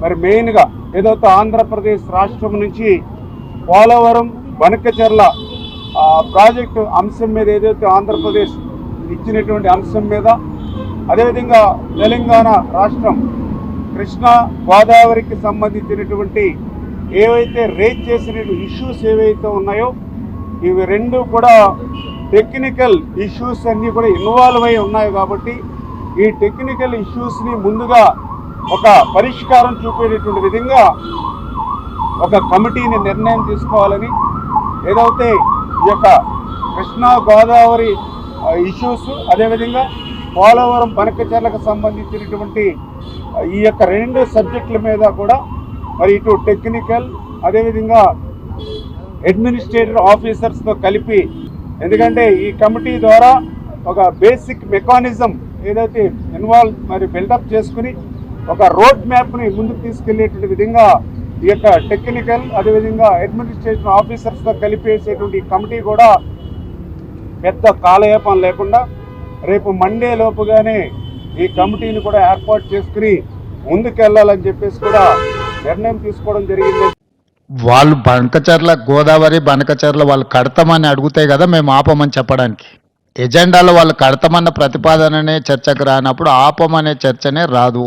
మరి మెయిన్గా ఏదైతే ఆంధ్రప్రదేశ్ రాష్ట్రం నుంచి పోలవరం వనకచర్ల ప్రాజెక్టు అంశం మీద ఏదైతే ఆంధ్రప్రదేశ్ ఇచ్చినటువంటి అంశం మీద అదేవిధంగా తెలంగాణ రాష్ట్రం కృష్ణా గోదావరికి సంబంధించినటువంటి ఏవైతే రేజ్ చేసిన ఇష్యూస్ ఏవైతే ఉన్నాయో ఇవి రెండు కూడా టెక్నికల్ ఇష్యూస్ అన్నీ కూడా ఇన్వాల్వ్ అయి ఉన్నాయి కాబట్టి ఈ టెక్నికల్ ఇష్యూస్ని ముందుగా ఒక పరిష్కారం చూపేటటువంటి విధంగా ఒక కమిటీని నిర్ణయం తీసుకోవాలని ఏదైతే ఈ యొక్క కృష్ణా గోదావరి ఇష్యూస్ అదేవిధంగా పోలవరం బనకచర్లకు సంబంధించినటువంటి ఈ యొక్క రెండు సబ్జెక్టుల మీద కూడా మరి ఇటు టెక్నికల్ అదేవిధంగా అడ్మినిస్ట్రేటివ్ ఆఫీసర్స్తో కలిపి ఎందుకంటే ఈ కమిటీ ద్వారా ఒక బేసిక్ మెకానిజం ఏదైతే ఇన్వాల్వ్ మరి బిల్డప్ చేసుకుని ఒక రోడ్ మ్యాప్ని ముందుకు తీసుకెళ్ళేటువంటి విధంగా ఈ యొక్క టెక్నికల్ అదేవిధంగా అడ్మినిస్ట్రేషన్ ఆఫీసర్స్తో కలిపేసేటువంటి కమిటీ కూడా పెద్ద కాలయాపం లేకుండా రేపు మండే లోపుగానే ఈ కమిటీని కూడా ఏర్పాటు చేసుకుని ముందుకెళ్ళాలని చెప్పేసి కూడా నిర్ణయం తీసుకోవడం జరిగింది. వాళ్ళు బనకచర్ల గోదావరి బనకచర్ల వాళ్ళు కడతామని అడిగితే కదా మేము ఆపమని చెప్పడానికి. ఎజెండాలో వాళ్ళు కడతామన్న ప్రతిపాదననే చర్చకు రానప్పుడు ఆపమనే చర్చనే రాదు.